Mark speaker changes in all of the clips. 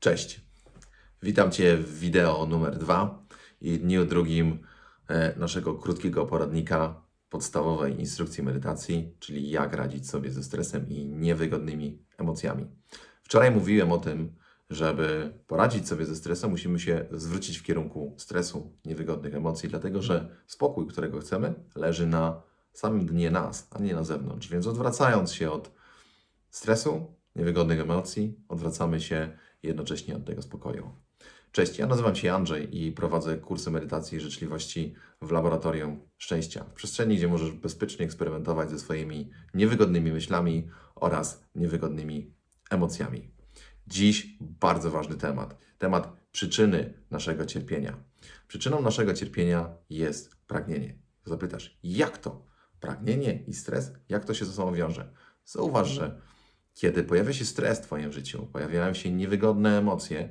Speaker 1: Cześć. Witam Cię w wideo numer dwa i dniu drugim e, naszego krótkiego poradnika podstawowej instrukcji medytacji, czyli jak radzić sobie ze stresem i niewygodnymi emocjami. Wczoraj mówiłem o tym, żeby poradzić sobie ze stresem, musimy się zwrócić w kierunku stresu, niewygodnych emocji, dlatego że spokój, którego chcemy, leży na samym dnie nas, a nie na zewnątrz. Więc odwracając się od stresu, niewygodnych emocji, odwracamy się jednocześnie od tego spokoju. Cześć, ja nazywam się Andrzej i prowadzę kursy medytacji i życzliwości w Laboratorium Szczęścia. W przestrzeni, gdzie możesz bezpiecznie eksperymentować ze swoimi niewygodnymi myślami oraz niewygodnymi emocjami. Dziś bardzo ważny temat. Temat przyczyny naszego cierpienia. Przyczyną naszego cierpienia jest pragnienie. Zapytasz, jak to? Pragnienie i stres, jak to się ze sobą wiąże? Zauważ, że kiedy pojawia się stres w Twoim życiu, pojawiają się niewygodne emocje,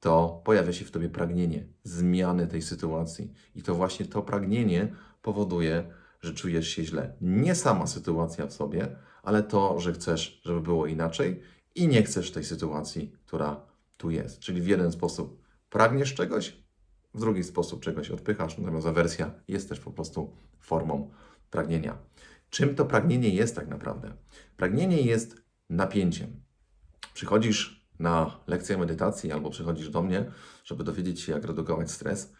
Speaker 1: to pojawia się w Tobie pragnienie zmiany tej sytuacji. I to właśnie to pragnienie powoduje, że czujesz się źle. Nie sama sytuacja w sobie, ale to, że chcesz, żeby było inaczej i nie chcesz tej sytuacji, która tu jest. Czyli w jeden sposób pragniesz czegoś, w drugi sposób czegoś odpychasz, natomiast awersja jest też po prostu formą pragnienia. Czym to pragnienie jest tak naprawdę? Pragnienie jest napięciem. Przychodzisz na lekcję medytacji albo przychodzisz do mnie, żeby dowiedzieć się, jak redukować stres,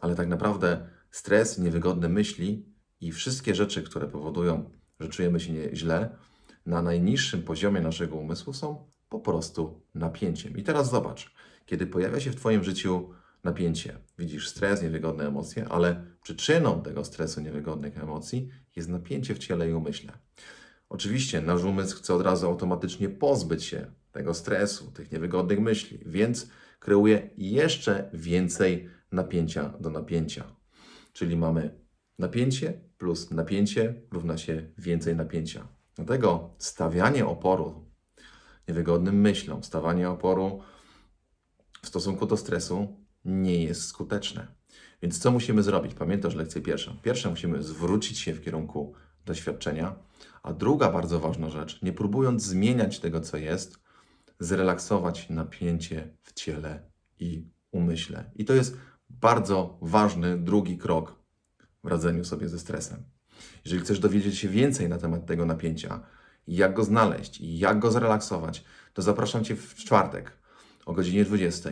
Speaker 1: ale tak naprawdę stres, niewygodne myśli i wszystkie rzeczy, które powodują, że czujemy się źle, na najniższym poziomie naszego umysłu są po prostu napięciem. I teraz zobacz, kiedy pojawia się w Twoim życiu napięcie, widzisz stres, niewygodne emocje, ale przyczyną tego stresu, niewygodnych emocji jest napięcie w ciele i umyśle. Oczywiście nasz umysł chce od razu automatycznie pozbyć się tego stresu, tych niewygodnych myśli, więc kreuje jeszcze więcej napięcia do napięcia. Czyli mamy napięcie plus napięcie równa się więcej napięcia. Dlatego stawianie oporu niewygodnym myślom, stawianie oporu w stosunku do stresu nie jest skuteczne. Więc co musimy zrobić? Pamiętasz lekcję pierwszą. Pierwsze musimy zwrócić się w kierunku doświadczenia, a druga bardzo ważna rzecz, nie próbując zmieniać tego, co jest, zrelaksować napięcie w ciele i umyśle. I to jest bardzo ważny drugi krok w radzeniu sobie ze stresem. Jeżeli chcesz dowiedzieć się więcej na temat tego napięcia, jak go znaleźć i jak go zrelaksować, to zapraszam Cię w czwartek o godzinie 20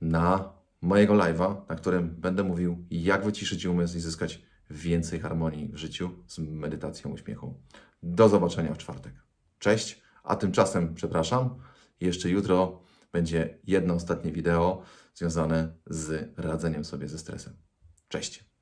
Speaker 1: na mojego live'a, na którym będę mówił, jak wyciszyć umysł i zyskać więcej harmonii w życiu z medytacją uśmiechu. Do zobaczenia w czwartek. Cześć, a tymczasem przepraszam, jeszcze jutro będzie jedno ostatnie wideo związane z radzeniem sobie ze stresem. Cześć.